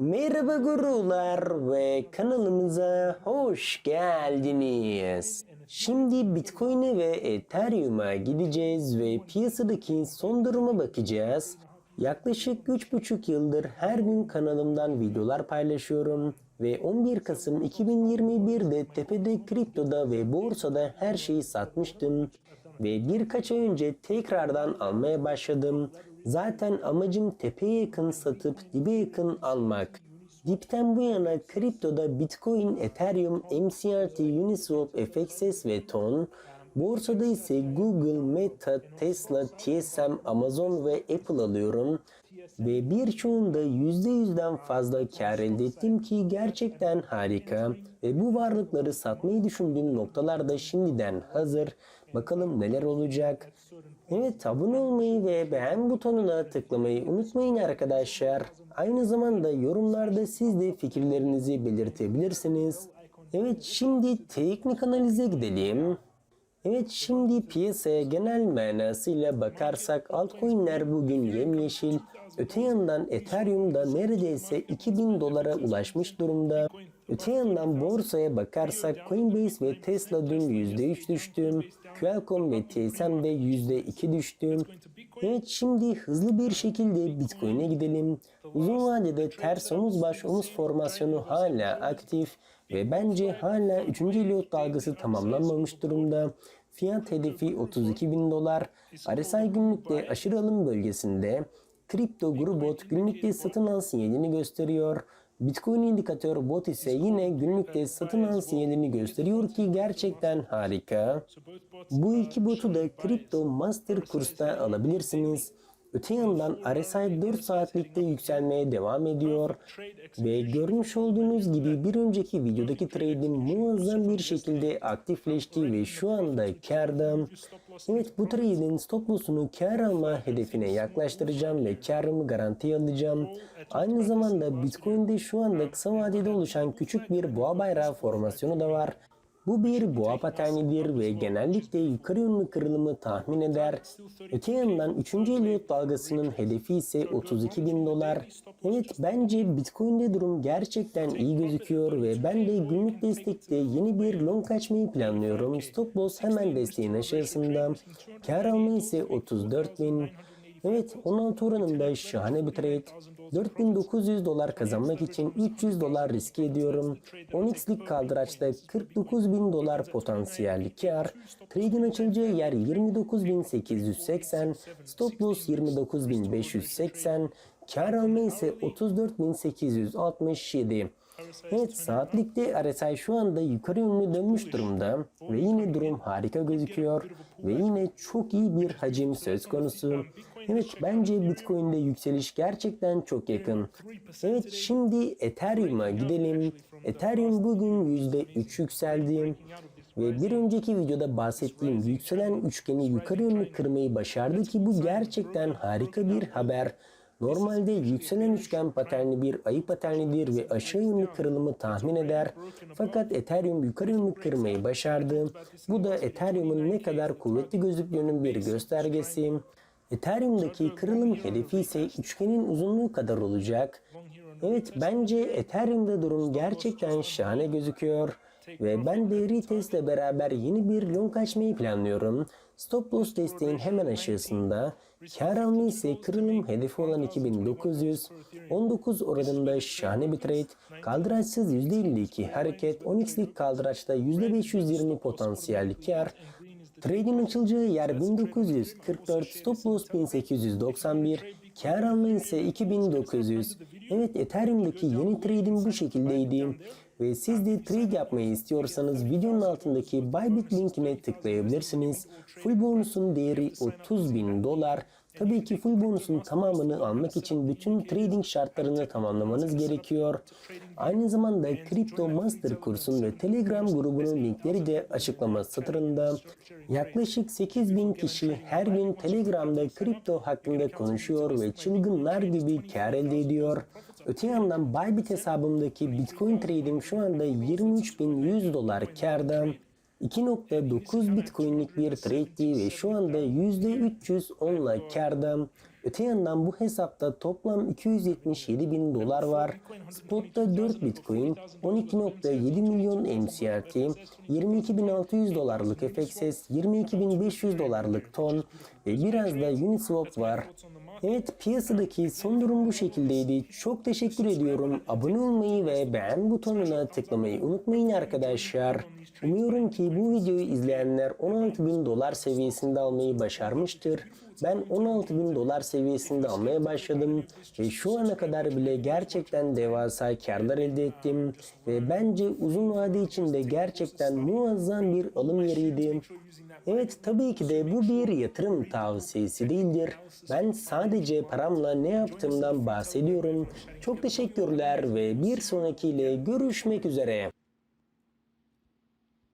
Merhaba gurular ve kanalımıza hoş geldiniz. Şimdi Bitcoin'e ve Ethereum'a gideceğiz ve piyasadaki son duruma bakacağız. Yaklaşık 3,5 yıldır her gün kanalımdan videolar paylaşıyorum ve 11 Kasım 2021'de tepede kriptoda ve borsada her şeyi satmıştım ve birkaç ay önce tekrardan almaya başladım. Zaten amacım tepeye yakın satıp dibe yakın almak. Dipten bu yana kriptoda Bitcoin, Ethereum, MCRT, Uniswap, FXS ve TON, borsada ise Google, Meta, Tesla, TSM, Amazon ve Apple alıyorum ve birçoğunda %100'den fazla kar elde ettim ki gerçekten harika ve bu varlıkları satmayı düşündüğüm noktalar da şimdiden hazır. Bakalım neler olacak. Evet abone olmayı ve beğen butonuna tıklamayı unutmayın arkadaşlar. Aynı zamanda yorumlarda siz de fikirlerinizi belirtebilirsiniz. Evet şimdi teknik analize gidelim. Evet şimdi piyasaya genel manasıyla bakarsak altcoin'ler bugün yemyeşil. Öte yandan Ethereum da neredeyse 2000 dolara ulaşmış durumda. Öte yandan borsaya bakarsak Coinbase ve Tesla dün %3 düştü. Qualcomm ve TSM de %2 düştü. Evet şimdi hızlı bir şekilde Bitcoin'e gidelim. Uzun vadede ters omuz baş omuz formasyonu hala aktif ve bence hala 3. Elliot dalgası tamamlanmamış durumda. Fiyat hedefi 32 bin dolar. RSI günlükte aşırı alım bölgesinde. Kripto Grubot günlükte satın al sinyalini gösteriyor. Bitcoin indikatör bot ise yine günlükte satın al sinyalini gösteriyor ki gerçekten harika. Bu iki botu da Kripto Master kursta alabilirsiniz. Öte yandan RSI 4 saatlikte yükselmeye devam ediyor ve görmüş olduğunuz gibi bir önceki videodaki trade'im muazzam bir şekilde aktifleşti ve şu anda karda. Evet bu trade'in stop loss'unu kar alma hedefine yaklaştıracağım ve karımı garantiye alacağım. Aynı zamanda Bitcoin'de şu anda kısa vadede oluşan küçük bir boğa bayrağı formasyonu da var. Bu bir boğa paternidir ve genellikle yukarı yönlü kırılımı tahmin eder. Öte yandan 3. Elliot dalgasının hedefi ise 32 bin dolar. Evet bence Bitcoin'de durum gerçekten iyi gözüküyor ve ben de günlük destekte yeni bir long açmayı planlıyorum. Stop loss hemen desteğin aşağısında. Kar alma ise 34 bin. Evet 16 oranında şahane bir trade. 4900 dolar kazanmak için 300 dolar riske ediyorum. 10x'lik kaldıraçta 49.000 dolar potansiyelli kar. Trade'in açılacağı yer 29.880, stop loss 29.580, kar alma ise 34.867. Evet saatlikte RSI şu anda yukarı yönlü dönmüş durumda ve yine durum harika gözüküyor ve yine çok iyi bir hacim söz konusu. Evet bence Bitcoin'de yükseliş gerçekten çok yakın. Evet şimdi Ethereum'a gidelim. Ethereum bugün %3 yükseldi. Ve bir önceki videoda bahsettiğim yükselen üçgeni yukarı yönlü kırmayı başardı ki bu gerçekten harika bir haber. Normalde yükselen üçgen paterni bir ayı paternidir ve aşağı yönlü kırılımı tahmin eder. Fakat Ethereum yukarı yönlü kırmayı başardı. Bu da Ethereum'un ne kadar kuvvetli gözüktüğünün bir göstergesi. Ethereum'daki kırılım hedefi ise üçgenin uzunluğu kadar olacak. Evet bence Ethereum'da durum gerçekten şahane gözüküyor. Ve ben de retest ile beraber yeni bir long açmayı planlıyorum. Stop loss desteğin hemen aşağısında. Kar alma ise kırılım hedefi olan 2900. 19 oranında şahane bir trade. Kaldıraçsız %52 hareket. 10x'lik kaldıraçta %520 potansiyelli kar. Trade'in açılacağı yer 1944, stop loss 1891, kar alma ise 2900. Evet Ethereum'daki yeni trade'im bu şekildeydi. Ve siz de trade yapmayı istiyorsanız videonun altındaki Bybit linkine tıklayabilirsiniz. Full bonusun değeri 30 bin dolar. Tabii ki full bonusun tamamını almak için bütün trading şartlarını tamamlamanız gerekiyor. Aynı zamanda Crypto Master kursun ve Telegram grubunun linkleri de açıklama satırında. Yaklaşık 8000 kişi her gün Telegram'da kripto hakkında konuşuyor ve çılgınlar gibi kar elde ediyor. Öte yandan Bybit hesabımdaki Bitcoin trade'im şu anda 23.100 dolar karda. 2.9 Bitcoin'lik bir trade'di ve şu anda %310'la karda. Öte yandan bu hesapta toplam 277 bin dolar var. Spot'ta 4 Bitcoin, 12.7 milyon MCRT, 22.600 dolarlık FXS, 22.500 dolarlık ton ve biraz da Uniswap var. Evet piyasadaki son durum bu şekildeydi. Çok teşekkür ediyorum. Abone olmayı ve beğen butonuna tıklamayı unutmayın arkadaşlar. Umuyorum ki bu videoyu izleyenler 16 bin dolar seviyesinde almayı başarmıştır. Ben 16 bin dolar seviyesinde almaya başladım ve şu ana kadar bile gerçekten devasa karlar elde ettim ve bence uzun vade için de gerçekten muazzam bir alım yeriydi. Evet tabii ki de bu bir yatırım tavsiyesi değildir. Ben sadece paramla ne yaptığımdan bahsediyorum. Çok teşekkürler ve bir sonrakiyle görüşmek üzere.